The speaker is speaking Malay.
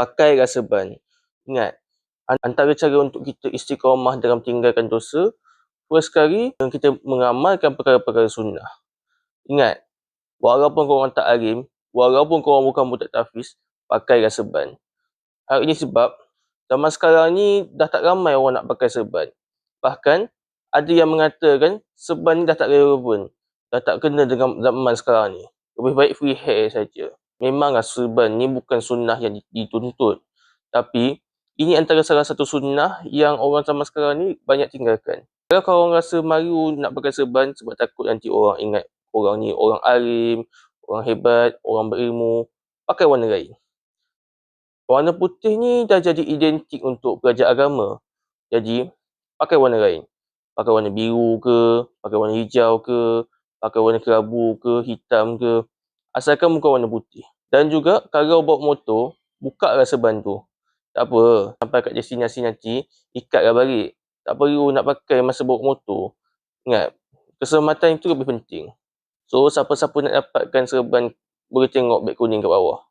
pakailah serban. Ingat, antara cara untuk kita istiqamah dalam tinggalkan dosa, first sekali kita mengamalkan perkara-perkara sunnah. Ingat, walaupun korang tak alim, walaupun korang bukan budak tafiz, pakailah serban. Hal ini sebab zaman sekarang ni dah tak ramai orang nak pakai serban. Bahkan ada yang mengatakan serban ni dah tak relevan. Dah tak kena dengan zaman sekarang ni. Lebih baik free hair saja. Memanglah serban ni bukan sunnah yang dituntut. Tapi ini antara salah satu sunnah yang orang zaman sekarang ni banyak tinggalkan. Kalau korang rasa malu nak pakai serban sebab takut nanti orang ingat orang ni orang alim, orang hebat, orang berilmu, pakai warna lain. Warna putih ni dah jadi identik untuk pelajar agama. Jadi, pakai warna lain. Pakai warna biru ke, pakai warna hijau ke, pakai warna kelabu ke, hitam ke. Asalkan bukan warna putih. Dan juga, kalau bawa motor, buka lah serban tu. Tak apa, sampai kat destinasi nanti, ikatlah balik. Tak perlu nak pakai masa bawa motor. Ingat, keselamatan itu lebih penting. So, siapa-siapa nak dapatkan serban, boleh tengok beg kuning kat bawah.